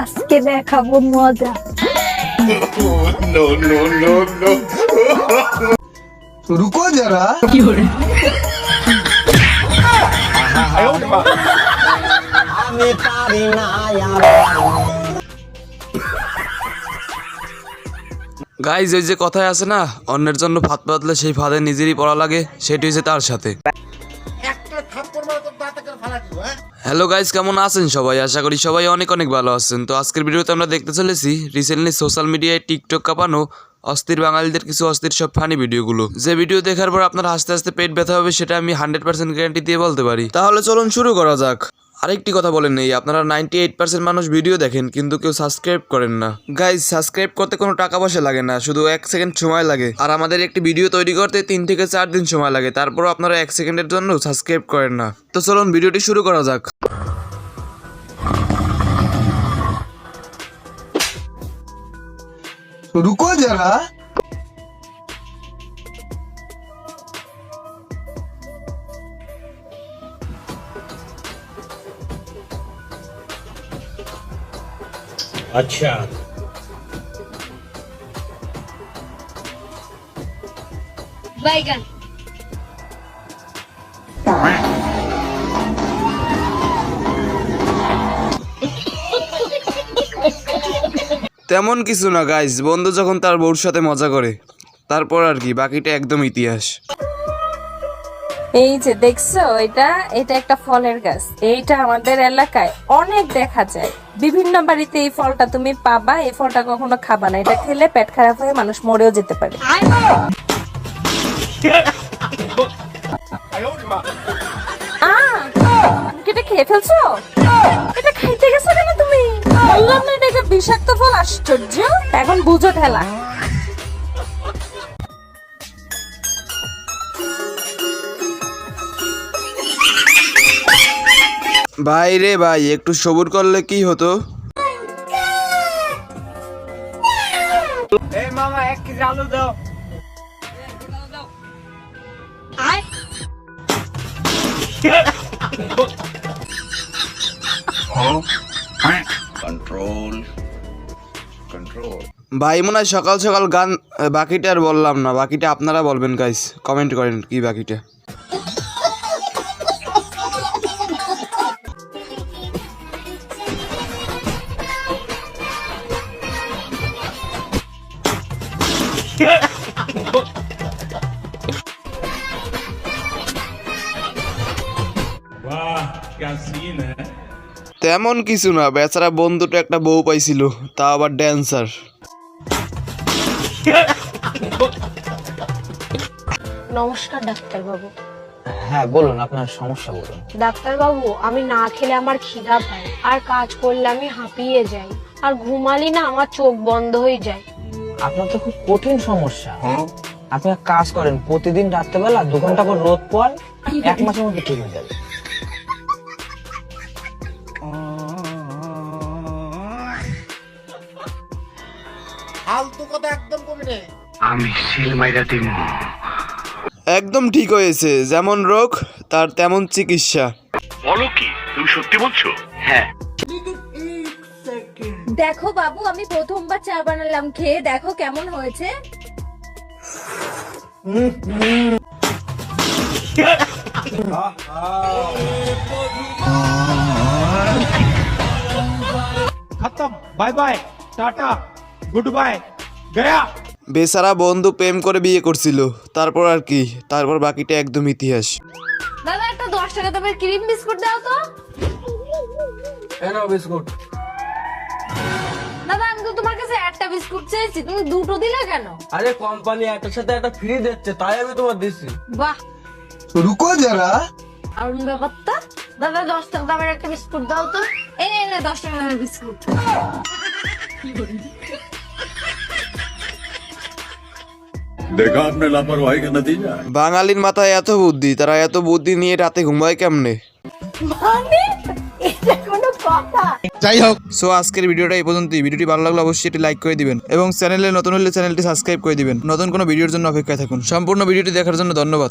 আজকে দেখাবো মজা। রুকো যারা। কি হরে আমি পারি না গাইজ ওই যে কথায় আছে না অন্যের জন্য ফাঁদ পাতলে সেই ফাঁদে নিজেরই পড়া লাগে সেটি হয়েছে তার সাথে। হ্যালো গাইজ কেমন আছেন সবাই? আশা করি সবাই অনেক অনেক ভালো আছেন। তো আজকের ভিডিওতে আমরা দেখতে চলেছি রিসেন্টলি সোশ্যাল মিডিয়ায় টিকটক কাঁপানো অস্থির বাঙালিদের কিছু অস্থির সব ফানি ভিডিওগুলো যে ভিডিও দেখার পর আপনার হাসতে হাসতে পেট ব্যথা হবে সেটা আমি হান্ড্রেড পার্সেন্ট গ্যারান্টি দিয়ে বলতে পারি। তাহলে চলুন শুরু করা যাক। আরেকটি কথা বলেন নেই, আপনারা নাইনটি এইট পার্সেন্ট মানুষ ভিডিও দেখেন, কিন্তু কেউ সাবস্ক্রাইব করেন না। গাইজ সাবস্ক্রাইব করতে কোনো টাকা পয়সা লাগে না, শুধু এক সেকেন্ড সময় লাগে। আর আমাদের একটি ভিডিও তৈরি করতে তিন থেকে চার দিন সময় লাগে, তারপরও আপনারা এক সেকেন্ডের জন্য সাবস্ক্রাইব করেন না। তো চলুন ভিডিওটি শুরু করা যাক। Lu duko aja lah. Acha. Baikan. তেমন কিছু না গাইজ বন্ধু যখন তার বউর সাথে মজা করে তারপর আর কি বাকিটা একদম ইতিহাস। এই যে দেখছ এটা এটা একটা ফলের গাছ। এইটা আমাদের এলাকায় অনেক দেখা যায়। বিভিন্ন বাড়িতে এই ফলটা তুমি পাবা এই ফলটা কখনো খাবা না। এটা খেলে পেট খারাপ হয়ে মানুষ মরেও যেতে পারে। আহ, এটা খেয়ে ফেলছো? এটা খাইতে গেছো? বিষাক্ত ফল আশ্চর্য। এখন বুঝো ঠেলা। ভাই রে ভাই একটু সবুর করলে কি হতো? ভাই, মনে হয় সকাল সকাল গান বাকিটা আর বললাম না। বাকিটা আপনারা বলবেন গাইস কমেন্ট করেন কি বাকিটা। তেমন কিছু না, বেচারা বন্ধুটা একটা বউ পাইছিল তা আবার ড্যান্সার নমস্কার ডাক্তারবাবু। হ্যাঁ বলুন আপনার সমস্যা বলুন। ডাক্তারবাবু আমি না খেলে আমার খিদা পায়। আর কাজ করলে আমি হাঁপিয়ে যাই। আর ঘুমালি না আমার চোখ বন্ধ হয়ে যায়। আপনার তো খুব কঠিন সমস্যা। আপনি এক কাজ করেন প্রতিদিন রাত্রেবেলা দু ঘণ্টা করে রোদ পর এক মাসের মধ্যে ঠিক হয়ে যাবে। ফালতু কথা একদম কবি নে আমি সিল মাইরা দিমু। একদম ঠিক হয়েছে যেমন রোগ তার তেমন চিকিৎসা। বলো কি তুমি সত্যি বলছো? হ্যাঁ। দেখো বাবু আমি প্রথমবার চা বানালাম খেয়ে দেখো কেমন হয়েছে। খতম bye bye tata. Good bye Gaya বেসারা বন্ধু প্রেম করে বিয়ে করছিল। তারপর আর কি? তারপর বাকিটা একদম ইতিহাস। দাদা একটা দশ টাকা দামের ক্রিম বিস্কুট দাও তো। এনাও বিস্কুট। দাদা আমি তো তোমার কাছে একটা বিস্কুট চাইছি তুমি দুটো দিলে কেন? আরে কোম্পানি একটা সাথে একটা ফ্রি দিচ্ছে তাই আমি তোমার দিছি। বাহ। রুকো যারা। আরুন ব্যাপারটা। দাদা দশ টাকা দামের একটা বিস্কুট দাও তো। এই দশ টাকা দামের বিস্কুট। কি বলি বাঙালির মাথায় এত বুদ্ধি তারা এত বুদ্ধি নিয়ে রাতে ঘুমায় কেমনে? যাই হোক। সো আজকের ভিডিওটা এই পর্যন্তই। ভিডিওটি ভালো লাগলে অবশ্যই এটি লাইক করে দিবেন এবং চ্যানেলে নতুন হলে চ্যানেলটি সাবস্ক্রাইব করে দিবেন। নতুন কোনো ভিডিওর জন্য অপেক্ষায় থাকুন। সম্পূর্ণ ভিডিওটি দেখার জন্য ধন্যবাদ।